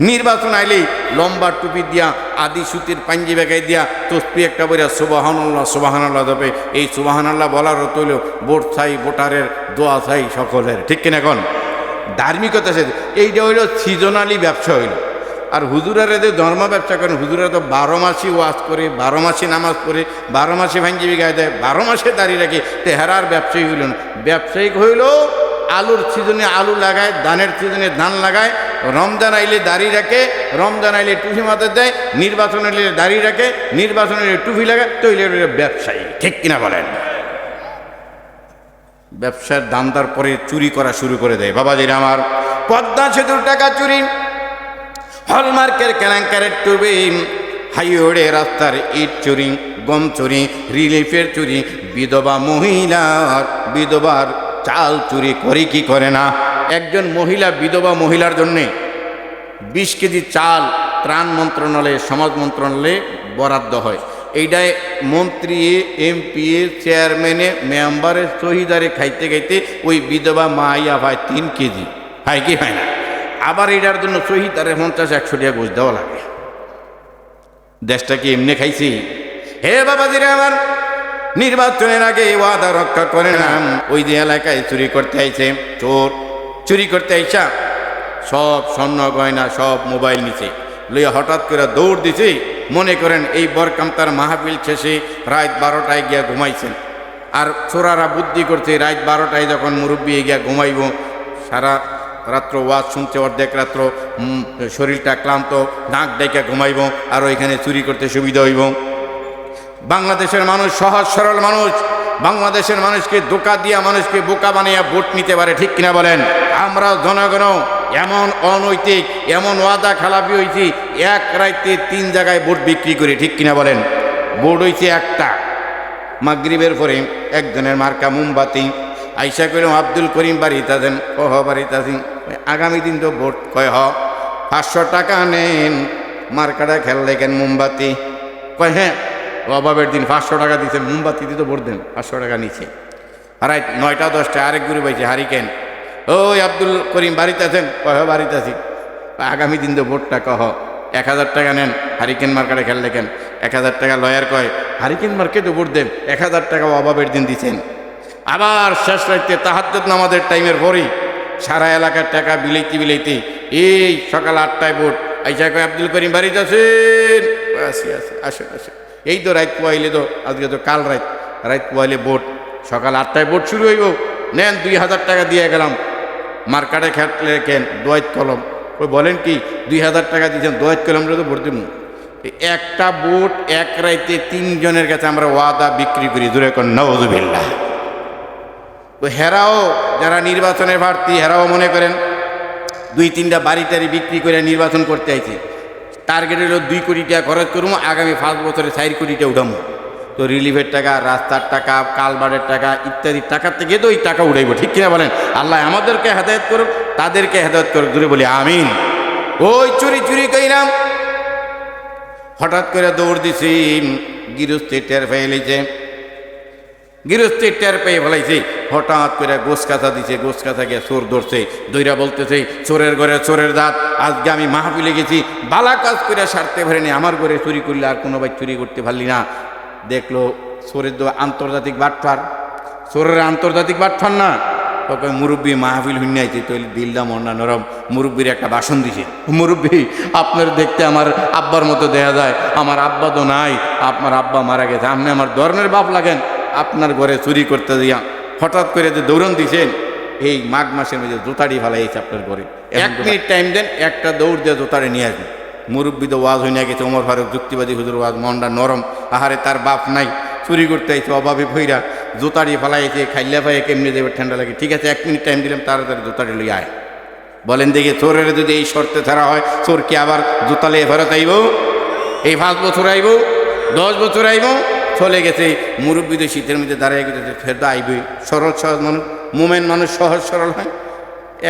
নির্বাচন আইলেই লম্বা টুপি দিয়া, আদি সুতির পাঞ্জি বেগাই দিয়া তসপি একটা বইরা সুবাহান্লাহ সুবাহান্লাহ দেবে। এই সুবাহান্লাহ বলার হইল ভোট চাই, ভোটারের দোয়া চাই সকলের। ঠিক কিনা এখন ধার্মিকতা সে এইটা হইল সিজনালি ব্যবসা হইল। আর হুজুরারে যে ধর্ম ব্যবসা করেন হুজুরা তো বারো মাসই ওয়াজ করে, বারো মাসে নামাজ পড়ে, বারো মাসে ভাঙ্গি গায়ে দেয়, বারো মাসে দাঁড়িয়ে রাখে তেহারার ব্যবসায়ী হইল ব্যবসায়িক হইল আলুর সিজনে আলু লাগায়, ধানের সিজনে ধান লাগায় রমজান আইলে দাড়ি রাখে, রমজান আইলে টুপি মাথায় দেয়, নির্বাচন আইলে দাড়ি রাখে, নির্বাচন আইলে টুপি লাগায় তৈলে ব্যবসায়ী, ঠিক কিনা বলেন? ব্যবসার দান্দার পরে চুরি করা শুরু করে দেয়। বাবা বাবাজির আমার, পদ্মা সেতুর টাকা চুরি, হলমার্কের কেনাঙ্কারের টুবি হাইওয়ে রাস্তার ইট চুরি, গম চুরি, রিলিফের চুরি, বিধবা মহিলার, বিধবার চাল চুরি করে কি করে না? একজন মহিলা, বিধবা মহিলার জন্যে বিশ কেজি চাল ত্রাণ মন্ত্রণালয়ে, সমাজ মন্ত্রণালয়ে বরাদ্দ হয়। এইটাই মন্ত্রী, এমপি, চেয়ারম্যানে, মেম্বারে শহীদারে খাইতে খাইতে ওই বিধবা মা মাইয়া ভাই তিন কেজি। হয় কি হয় না? আবার এটার জন্য শহীদারে পঞ্চাশ, একশো টাকা ঘুষ দেওয়া লাগে। দেশটা কি এমনি খাইছি? হে বাবাজিরা আমার, নির্বাচনের আগে ওয়াদা রক্ষা করে না ওই যে এলাকায় চুরি করতে আইছে, চোর। চুরি করতে আইসা, সব স্বর্ণ গয়না, সব মোবাইল নিচে লইয়া হঠাৎ করে দৌড় দিছে, মনে করেন এই বরকান্তার মাহফিল শেষে রাত বারোটায় গিয়া ঘুমাইছেন। আর চোরারা বুদ্ধি করছে, রাত বারোটায় যখন মুরব্বী গিয়া ঘুমাইব, সারা রাত্র ওয়াজ শুনছে, অর্ধেক রাত্র শরীরটা ক্লান্ত, নাক ডেকে ঘুমাইব, আর ওইখানে চুরি করতে সুবিধা হইব। বাংলাদেশের মানুষ সহজ সরল মানুষ। বাংলাদেশের মানুষকে দোকা দিয়া, মানুষকে বোকা বানিয়ে ভোট নিতে পারে, ঠিক কিনা বলেন? আমরা জনগণ, এমন অনৈতিক, এমন ওয়াদা খেলাপি হয়েছি এক রাইতে তিন জায়গায় ভোট বিক্রি করি, ঠিক কিনা বলেন? ভোট হয়েছে একটা। মাগরিবের পরে একজনের মার্কা মোমবাতি, আইসা করিম আব্দুল করিম বাড়িতে আছেন। কহ বাড়িতে আছেন আগামী দিন তো ভোট কয়, হ। পাঁচশো টাকা নেন। মার্কাটা খেল দেখেন মোমবাতি। কয় হ্যাঁ অভাবের দিন পাঁচশো টাকা দিচ্ছেন মোমবাতি দিয়ে তো ভোট দেন, পাঁচশো টাকা নিচে আর নয়টা দশটা আরেক গুরু পাইছে হারিকেন। ওই আব্দুল করিম, বাড়িতে আছেন? কহ, বাড়িতে আছি। আগামী দিন তো ভোটটা কহ, এক হাজার টাকা নেন, হারিকেন মার্কেটে খেল দেখেন এক হাজার টাকা লয়ার কয়, হারিকেন মার্কেটে ভোট দেন, এক হাজার টাকা অভাবের দিন দিচ্ছেন আবার শেষ রাইতে তাহাজ্জুদ নামাজের টাইমের পরেই সারা এলাকার টাকা বিলাইতে বিলাইতে, এই সকাল আটটায় ভোট। আইসা কয়, আব্দুল করিম, বাড়িতে আছেন? আসি আসি, আসেন আসেন। এই তো রাত পোয়াইলে তো, আজকে তো কাল রাত। রাত পোয়াইলে বোট সকাল আটটায় বোট শুরু হইব। নেন দুই হাজার টাকা দিয়ে গেলাম। মার্কেটে খেটলে কেন? দোয়াত কলম। ওই বলেন কি, দুই হাজার টাকা দিয়েছেন, দোয়াত কলমটা তো ভোট দিব। একটা বোট এক রাইতে তিনজনের কাছে আমরা ওয়াদা বিক্রি করি। দূরে কোন নওয়াজুবিল্লাহ তো হেরাও, যারা নির্বাচনে প্রার্থী, হেরাও মনে করেন, দুই তিনটা বাড়ি টাড়ি বিক্রি করে নির্বাচন করতে আইছে। টার্গেট হলো দুই কোটি টাকা খরচ করব, আগামী পাঁচ বছরে চার কোটি টাকা উঠামো তো রিলিফের টাকা, রাস্তার টাকা, কালবারের টাকা ইত্যাদি টাকার থেকে তো ওই টাকা উঠাইবো ঠিক কিনা বলেন? আল্লাহ আমাদেরকে হেদায়ত করুক, তাদেরকে হেদায়ত করুক দূরে বলি, আমিন। ওই চুরি চুরি কইলাম হঠাৎ করে দৌড় দিছি গৃহস্থী টের ফেলেছে গৃহস্থের টের পেয়ে ফেলাইছে। হঠাৎ করে গোস কাঁথা দিছে, গোস কাঁথা গিয়ে চোর ধরছে, দইরা বলতেছে, চোরের ঘরে চোরের দাঁত, আজকে আমি মাহফিলে গেছি, বালা কাজ করে সারতে পারিনি, আমার ঘরে চুরি করলে আর কোনো ভাই চুরি করতে পারলি না। দেখল চোরের তো আন্তর্জাতিক বাটফার। চোরের আন্তর্জাতিক বাটফার না। ওকে মুরব্বী মাহফিল হুন্যাইছে তো দিলদা মন্না নরম, মুরব্বীর একটা বাসন দিছে, মুরব্বী, আপনার দেখতে আমার আব্বার মতো দেখা যায়, আমার আব্বা তো নাই, আপনার আব্বা মারা গেছে, আপনি আমার ধর্মের বাপ লাগেন। আপনার ঘরে চুরি করতে দিয়া হঠাৎ করে যে দৌড়ন দিছেন এই মাঘ মাসের মধ্যে জোতাড়ি ফেলাইছে আপনার ঘরে। এক মিনিট টাইম দেন একটা দৌড় দিয়ে জোতাড়ি নিয়ে আসবেন মুরব্বী তো ওয়াজ হইনা গেছে ওমর ফারুক যুক্তিবাদী হুজুর ওয়াজ মনটা নরম। আহারে তার বাপ নাই চুরি করতে আইছে অভাবে ভৈরা জোতাড়ি ফেলাইছে খাইলে ভাই কেমনি দেবে ঠান্ডা লাগে। ঠিক আছে এক মিনিট টাইম দিলাম তাড়াতাড়ি জোতাড়ি লই আয়। বলেন দেখি চোরের যদি এই শর্তে ছাড়া হয় চোর কি আবার জোতালে ফেরত আইব? এই পাঁচ বছর আইব? দশ বছর আইব? চলে গেছে মুরব্বীদের শীতের মধ্যে দাঁড়িয়ে গেছে ফেরত আইবে। সরল সহজ মানুষ, মোমেন মানুষ সহজ সরল হয়।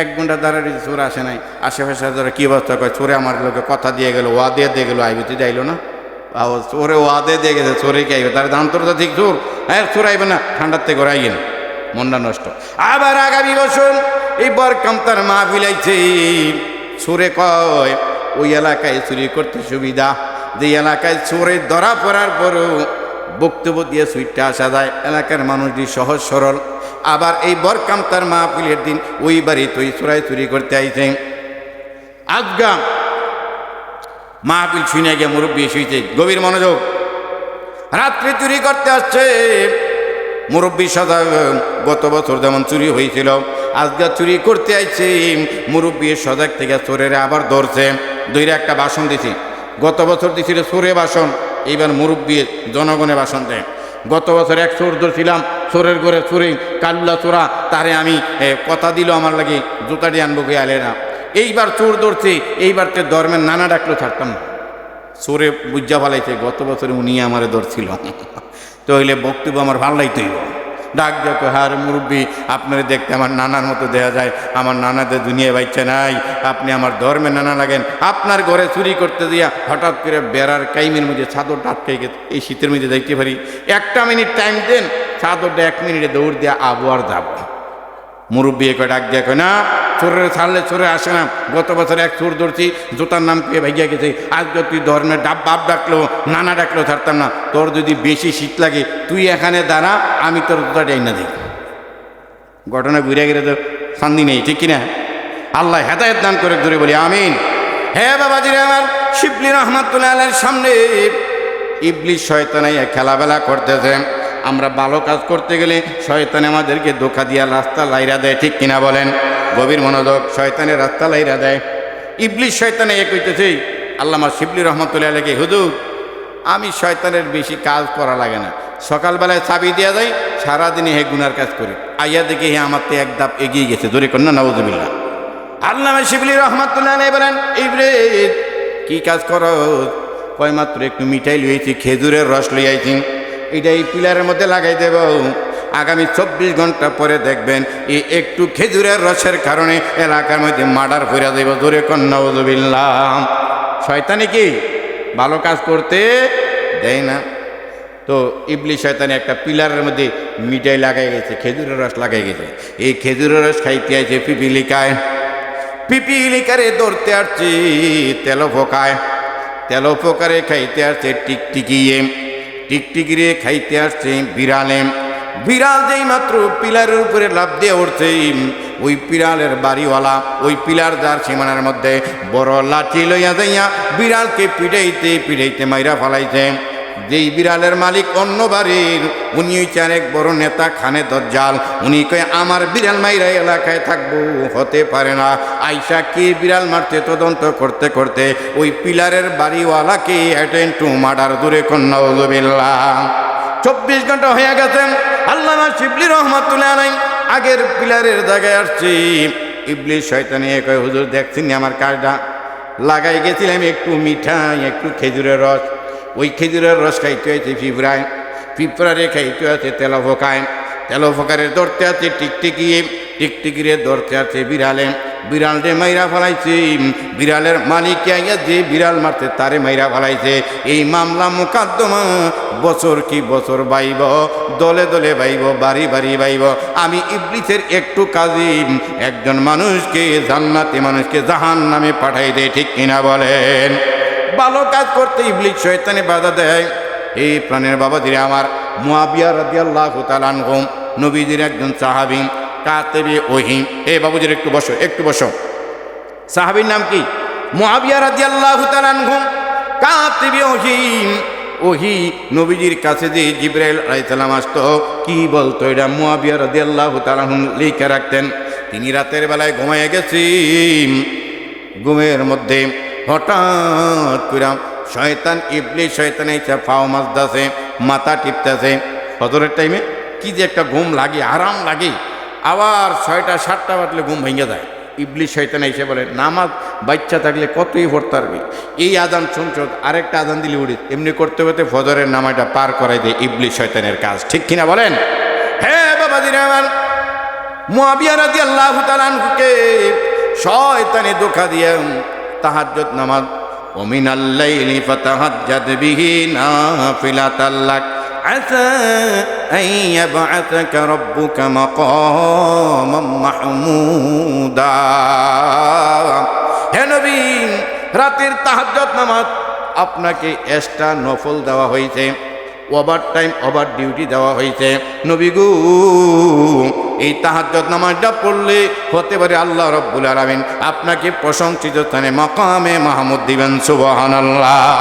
এক ঘণ্টা দাঁড়ায় চোর আসে নাই। আশেপাশে ধরে কী অবস্থা করে, চোরে আমার লোকে কথা দিয়ে গেলো ওয়া দিয়ে দিয়ে গেলো, আইবে তুই যাইলো না। আও চোরে ওয়াদে দিয়ে দিয়ে গেছে, চোরে কি আইবে? তার আন্তর্জাতিক চোর। হ্যাঁ চোর আইবে না, ঠান্ডার থেকে ঘরে আইয়েন মনটা নষ্ট। আবার আগামী বছর এই বর কামতার মা বিলাইছে সুরে কয়, ওই এলাকায় চুরি করতে সুবিধা। যে এলাকায় চোরে ধরা পড়ার পরও বক্তব্য দিয়ে সুইটটা আসা যায়। এলাকার মানুষটি সহজ সরল। আবার এই বরকাম তার মাহফিলের দিন ওই বাড়ি তুই চোরাই চুরি করতে আইছে। আজগা মাহফিল শুনে গিয়ে মুরব্বী শুইছে গভীর মনোযোগ, রাত্রি চুরি করতে আসছে। মুরব্বী সদা গত বছর যেমন চুরি হয়েছিল আজকে চুরি করতে আইছে। মুরব্বী সজাগ থেকে চোরের আবার ধরছে। দইরে একটা বাসন দিছি। গত বছর দিছিল চোরে বাসন। এইবার মুরব্বী জনগণে বাসন দেয় গত বছর এক চোর ধরছিলাম, সোরের ঘরে সুরে কাল্লা চোরা তারে আমি কথা দিল আমার লাগে জুতাটি আনব গিয়ে আলে না এইবার চোর ধরছে, এইবার তো ধর্মের নানা ডাকলো ছাড়তাম। সোরে বুঝা ভালাইছে, গত বছরে উনি আমারে ধরছিল। তো হইলে বক্তব্য আমার ভালো লাগতেই ডাক যত হার মুরব্বী, আপনার দেখতে আমার নানার মতো দেয়া যায়। আমার নানাদের দুনিয়া বাইচ্ছে নাই। আপনি আমার ধর্মে নানা লাগেন। আপনার ঘরে চুরি করতে দিয়া হঠাৎ করে বেড়ার কাইমের মধ্যে চাদরটা আটকে গেছে। এই শীতের মধ্যে দেখতে পারি। একটা মিনিট টাইম দেন, চাদরটা এক মিনিটে দৌড় দেওয়া আবহাওয়ার যাব। মুরব্বী একে ডাক দিয়ে কয়, না, চোরের ছাড়লে চোরে আসে না। গত বছর এক চোর ধরছি, জুতার নাম পেয়ে ভাইয়া গেছে। আজকে তুই ধর্মের ডাব বাপ ডাকলো, নানা ডাকলো, ছাড়তাম না। তোর যদি বেশি শীত লাগে, তুই এখানে দাঁড়া, আমি তোর জুতাটা না দিই। ঘটনা ঘুরে গেলে তো শান্তি নেই, ঠিক কিনা? আল্লাহ হেদায়ত দান করে ধরে বলি, আমিন। হে বাবাজিরে আমার, শিবলি রহমাতুল্লাহ সামনে। ইবলিশ শয়তানাইয়া খেলাবেলা করতেছে। আমরা ভালো কাজ করতে গেলে শয়তান আমাদেরকে ধোকা দিয়া রাস্তা লাইরা দেয়, ঠিক কিনা বলেন? গভীর মনোযোগ, শয়তানের রাস্তা লাইরা দেয়। ইবলিশ শয়তানে এ কইতেছে, আল্লামা শিবলি রহমতুল্লাহ আলকে হুজুর, আমি শয়তানের বেশি কাজ করা লাগে না। সকালবেলায় চাবি দেওয়া যায় সারাদিনে হে গুনার কাজ করি। আইয়া দেখে হে আমার তো এক ধাপ এগিয়ে গেছে দূরে কন্যা নওয়াজবিল্লা আল্লামা শিবলি রহমতুল্লাহ আলাই বলেন ইবরে কি কাজ করো? কয় মাত্র একটু মিঠাই লইয়েছি খেজুরের রস লইয়াইছি। এটা এই পিলারের মধ্যে লাগাই দেব। আগামী চব্বিশ ঘণ্টা পরে দেখবেন এই একটু খেজুরের রসের কারণে এলাকার মধ্যে মার্ডার করে দেব জোরে কন্যা উজবিল্লাম শয়তানি কি? ভালো কাজ করতে দেয় না। তো ইবলি শয়তানি একটা পিলারের মধ্যে মিঠাই লাগাই গেছে, খেজুরের রস লাগাই গেছে। এই খেজুরের রস খাইতে আছে পিপিলিকায়। পিপিলিকারে ধরতে আসছি, তেল ফোকায়। তেল ফোকারে খাইতে আসছে টিকটিকিয়ে। টিকটিকিরে খাইতে আসছে বিড়ালে বিড়াল যেই মাত্র পিলারের উপরে লাভ দিয়ে উঠছে ওই পিলারের বাড়িওয়ালা, ওই পিলার যার সীমানার মধ্যে বড় লাঠি লইয়া যাইয়া বিড়ালকে পিটাইতে পিটাইতে মাইরা ফালাইছে। যেই বিড়ালের মালিক অন্য বাড়ির, উনি হচ্ছে এক বড় নেতা খানে দজ্জাল। উনি কয়ে, আমার বিড়াল মাইরা এলাকায় থাকব, হতে পারে না। আইসা কে বিড়াল মারতে, তদন্ত করতে করতে ওই পিলারের বাড়িওয়ালাকে অ্যাটেন্ড টু মার্ডার। দূরে কন্যা চব্বিশ ঘণ্টা হয়ে গেছেন আল্লাহ শিবলি রহমতুল্লাহ আলাই আগের পিলারের জায়গায় আসছি। ইবলি শয়তানি কয়, হুজুর, দেখছেন আমার কাজটা? লাগাই গেছিলাম একটু মিঠাই, একটু খেজুরের রস। ওই খেজুরের রস খাইতে হয়েছে পিঁপড়ায় পিঁপড়ারে খাইতে আছে তেলা ফোকায় তেলো ফোকারে ধরতে আছে টিকটিকিয়ে টিকটিকিরে ধরতে আছে বিড়ালে বিড়ালটে মাইরা ফেলাইছে বিড়ালের মালিক আইয়া যে বিড়াল মারতে তারে মাইরা ফেলাইছে এই মামলা মোকদ্দমা বছর কি বছর বাইব দলে দলে বাইব বাড়ি বাড়ি বাইব আমি ইবলিসের একটু কাজে একজন মানুষকে জান্নাতে মানুষকে জাহান নামে পাঠাই দেয় ঠিক কিনা বলেন ভালো কাজ করতে ইবলিস শয়তানে বাধা দেয়। এই প্রাণের বাবা দিরে আমার মুয়াবিয়া তাআলা আনহুম নবীজির একজন সাহাবী, কাতেবে ওহিম। এ বাবুজির একটু বসো একটু বসো। সাহাবীর নাম কি? মুয়াবিয়া রাদিয়াল্লাহু তাআলা আনহুম কাতেবে ওহিম। ওহি নবীজির কাছে যে জিব্রাইল আলাইসালাম আসতো, কি বলতো এটা? মুয়াবিয়া রাদিয়াল্লাহু তাআলা আনহুম লিখে রাখতেন, তিনি রাতের বেলায় ঘুমাইয়া গেছি। ঘুমের মধ্যে হঠাৎ করে শয়তান ইবলি, শয়তান এসে ফাও মাছদাছে মাথা টিপতেছে। ফজরের টাইমে কি যে একটা ঘুম লাগে, আরাম লাগে। আবার ছয়টা, সাতটা বাজলে ঘুম ভেঙে যায়। ইবলি, শয়তান এসে বলে, নামাজ বাচ্চা থাকলে কতই পড়তে পারবি এই আদান শুনছ, আরেকটা আদান দিলে উড়ি এমনি করতে করতে ফজরের নামাটা পার করাই দেয় ইবলি, শয়তানের কাজ। ঠিক কিনা বলেন? হ্যাঁ বাবা দিন আমার, মুয়াবিয়া রাদি আল্লাহ তালানকে শয়তানে ধোকা দিয়ে তাহাজ্জত নামাজ ومن الليل فتهجد به نافلة لك عسى أن يبعثك ربك مقاما محمودا হে নবী রাতের তাহাজ্জত নামাজ আপনাকে এক্সট্রা নফল দেওয়া হয়েছে ওভার টাইম, ওভার ডিউটি দেওয়া হয়েছে। নবীগু এই তাহাজ্জত নামাজটা পড়লে হতে পারে আল্লাহ রব্বুল আলমিন আপনাকে প্রশংসিত স্থানে মকামে মাহমুদ দিবেন সুবহান আল্লাহ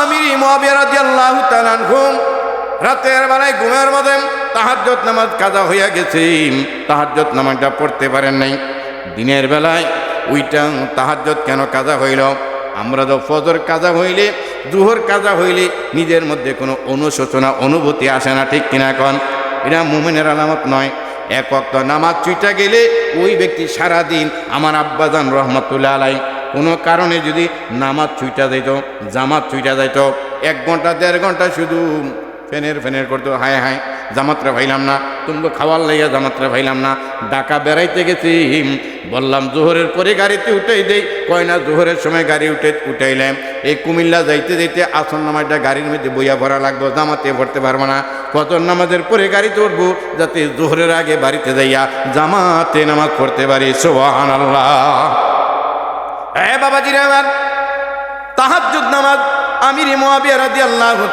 আমিরি মুয়াবিয়া রাদিয়াল্লাহু তাআলা ঘুম রাতের বেলায় ঘুমের মধ্যে তাহাজ্জত নামাজ কাজা হইয়া গেছে। তাহাজ্জত নামাজটা পড়তে পারেন নাই। দিনের বেলায় ওইটা তাহাজ্জত কেন কাজা হইল? আমরা তো ফজর কাজা হইলে, দুহর কাজা হইলে নিজের মধ্যে কোনো অনুশোচনা, অনুভূতি আসে না, ঠিক কিনা এখন? এটা মোমেনের আলামত নয়। এক অক্ত নামাজ চুইটা গেলে ওই ব্যক্তি সারাদিন আমার আব্বাজান রহমতুল্লাহ আলাই কোনো কারণে যদি নামাজ ছুইটা যাইত, জামাত ছুইটা যাইত, এক ঘণ্টা, দেড় ঘণ্টা শুধু ফেনের ফেনের করতো, হায় হায় জামাতটা ভাইলাম না। তুমি খাওয়ার লাইয়া জামাত্রা ভাইলাম না, ডাকা বেড়াইতে গেছি বললাম, জোহরের পরে গাড়িতে উঠাই দেই। কয় না, জোহরের সময় গাড়ি উঠে উঠাইলাম। এই কুমিল্লা যাইতে যাইতে আসন নামাজটা গাড়ির মধ্যে বইয়া ভরা লাগবো, জামাতে ভরতে পারব না। কত নামাজের পরে গাড়িতে উঠবো, যাতে জোহরের আগে বাড়িতে যাইয়া জামাতে নামাজ পড়তে পারি। সোহান আল্লাহ হ্যাঁ বাবাজিরা আমার তাহাজ্জুদ নামাজ আমির মুয়াবিয়া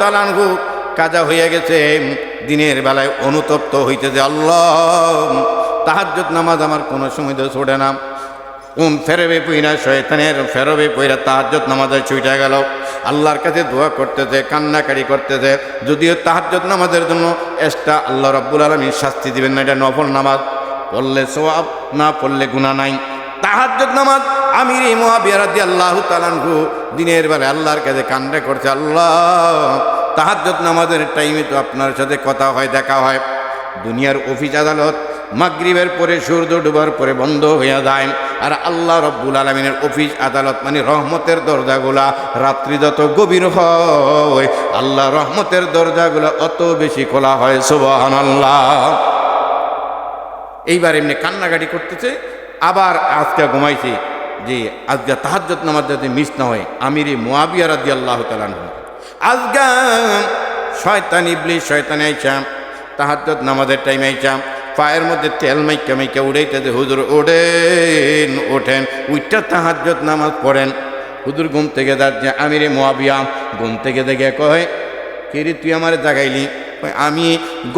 তাআলা আনহু কাজা হয়ে গেছে, দিনের বেলায় অনুতপ্ত হইতেছে আল্লাহ। তাহাজ্জুদ নামাজ আমার কোনো সময় তো ছোটে না। উম ফেরবে পইরা, শয়তানের ফেরবে পইরা, তাহাজ্জুদ নামাজে ছুটে গেল। আল্লাহর কাছে দোয়া করতেছে কান্নাকারি করতেছে। যদিও তাহাজ্জুদ নামাজের জন্য এক্সট্রা আল্লাহ রাব্বুল আলামিন শাস্তি দিবেন না, এটা নফল নামাজ। পড়লে সোয়াব না পড়লে গুনাহ নাই। তাহাজ্জুদ নামাজ আমির রাদিয়াল্লাহু তাআলা আনহু দিনের বেলা আল্লাহর কাছে কান্না করছে, আল্লাহ। তাহাজ্জুদ নামাজের টাইমে তো আপনার সাথে কথা হয়, দেখা হয়। দুনিয়ার অফিস আদালত মাগরিবের পরে সূর্য ডুবার পরে বন্ধ হইয়া যায়। আর আল্লাহ রব্বুল আলমিনের অফিস আদালত মানে রহমতের দরজাগুলা রাত্রি যত গভীর হয়, আল্লাহ রহমতের দরজাগুলা অত বেশি খোলা হয় সুবহান আল্লাহ এইবার এমনি কান্নাকাটি করতেছে, আবার আজকে ঘুমাইছে যে আজকে তাহাজ্জত নামাজ যাতে মিস না হয়, আমির মোয়াবিয়া রাদি আল্লাহ তালানহ আজকা শয়তান ইবলি শয়তান আইছাম তাহাজ্জত নামাজের টাইম আইছাম পায়ের মধ্যে তেল মাইকা মাইকা উড়াইতেছে। হুজুর, ওঠেন ওঠেন। উইটা তাহাজ্জত নামাজ পড়েন। হুজুর ঘুম থেকে যাচ্ছে, আমিরে মোয়াবিয়া। ঘুম থেকে দেখে কয়, কিরে, তুই আমার জাগাইলি? আমি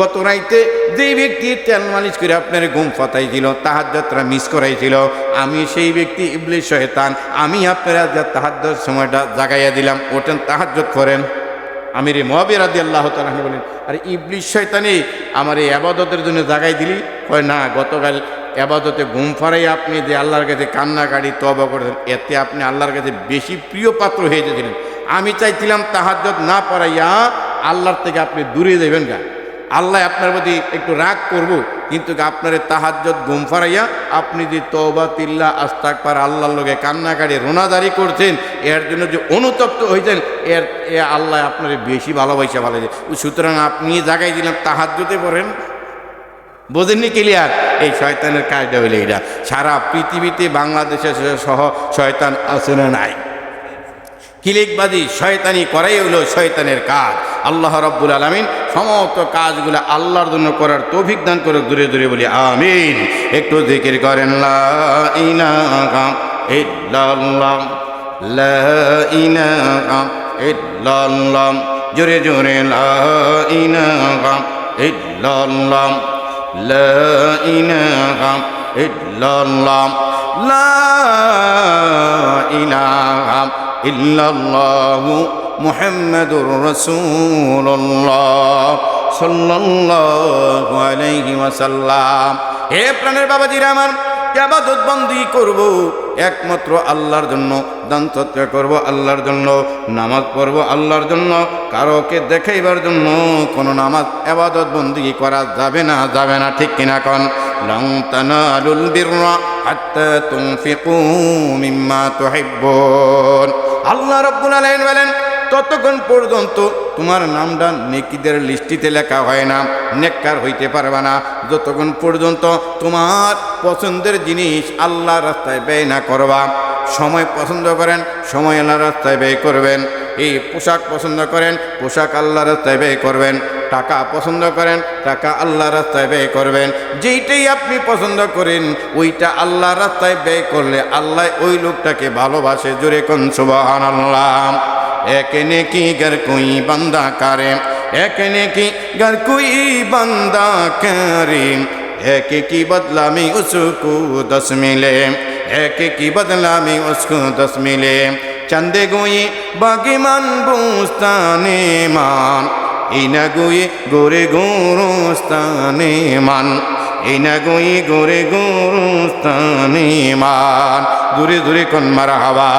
গত রাইতে যে ব্যক্তি তেল মালিশ করে আপনার ঘুম ফাতাইছিল তাহাজ্জতরা মিস করাইছিল, আমি সেই ব্যক্তি ইবলিশ শয়তান, আমি আপনার আজ তাহাজ্জত সময়টা জাগাইয়া দিলাম ওঠেন তাহাজ্জত করেন। আমির মহাবির আদি আল্লাহ তালা বলেন, আরে ইবলিশ শয়তানি, আমার এই আবাদতের জন্য জাগাই দিলি? কয়, না, গতকাল আবাদতে ঘুম ফারাই আপনি যে আল্লাহর কাছে কান্নাকাটি তবা করেছেন, এতে আপনি আল্লাহর কাছে বেশি প্রিয় পাত্র হয়ে যেছিলেন আমি চাইছিলাম তাহাজ্জত না পারাইয়া আল্লাহর থেকে আপনি দূরে যাবেন গা। আল্লাহ আপনার প্রতি একটু রাগ করব, কিন্তু আপনার তাহাজ্জত গুম ফারাইয়া আপনি যে তবা তিল্লা আস্তাক পার আল্লাহর লোকে কান্নাকাটি, রোনাদারি করছেন, এর জন্য যে অনুতপ্ত হয়েছেন এর, এ আল্লাহ আপনার বেশি ভালোবাসা ভালো সুতরাং আপনি জাগাই দিলাম তাহাজ্জতে পড়েন। বোঝেননি ক্লিয়ার? এই শয়তানের কাজটা হইলে এটা সারা পৃথিবীতে বাংলাদেশের সহ, শয়তান আছে না নাই? কিলিকবাদী শয়তানি করাই হলো শয়তানের কাজ। আল্লাহ রব্বুল আলমিন সমস্ত কাজগুলো আল্লাহর জন্য করার তৌফিক দান করে দূরে দূরে বলি, আমিন। একটু জিকির করেন জোরে জোরে, লা ইলাহা ইল্লাল্লাহ, লা ইল্লাল্লাহু মুহাম্মাদুর রাসূলুল্লাহ সাল্লাল্লাহু আলাইহি ওয়াসাল্লাম। হে প্রাণের বাবাজিরা আমার আবাদত বন্দি করব। একমাত্র আল্লাহর জন্য দান সত্য করব আল্লাহর জন্য, নামাজ পড়ব আল্লাহর জন্য, কারোকে দেখাইবার জন্য কোনো নামাজ আবাদত বন্দি করা যাবে না যাবে না, ঠিক কিনা কন? লং তানালুল বিররা হাত্তা তুনফিকু মিম্মা তুহিব্বুন। আল্লাহ রাব্বুল আলামিন বলেন, ততক্ষণ পর্যন্ত তোমার নামটা নেকিদের লিস্টিতে লেখা হয় না, নেককার হইতে পারবে না। যতক্ষণ পর্যন্ত তোমার পছন্দের জিনিস আল্লাহ রাস্তায় ব্যয় না করবা, সময় পছন্দ করেন, সময় আল্লাহ রাস্তায় ব্যয় করবেন। এই পোশাক পছন্দ করেন, পোশাক আল্লাহ রাস্তায় ব্যয় করবেন। টাকা পছন্দ করেন, টাকা আল্লাহ রাস্তায় ব্যয় করবেন। যেইটাই আপনি পছন্দ করেন, ওইটা আল্লাহ রাস্তায় ব্যয় করলে আল্লাহ ওই লোকটাকে ভালোবাসে। জোরে কোন আল্লাহ এক নেকি গর কোই বান্দা করে এক নেকি গর কোই বান্দা করে एक की बदला में उसको दस मिले एक की बदला में उसको दस मिले चंदे गोई बागीमान बुस्ताने मान इना गोई गोरे गोरुस्ताने मान इना गोई गोरे गोरुस्ताने मान दूरे दूरे कौन मरा हवा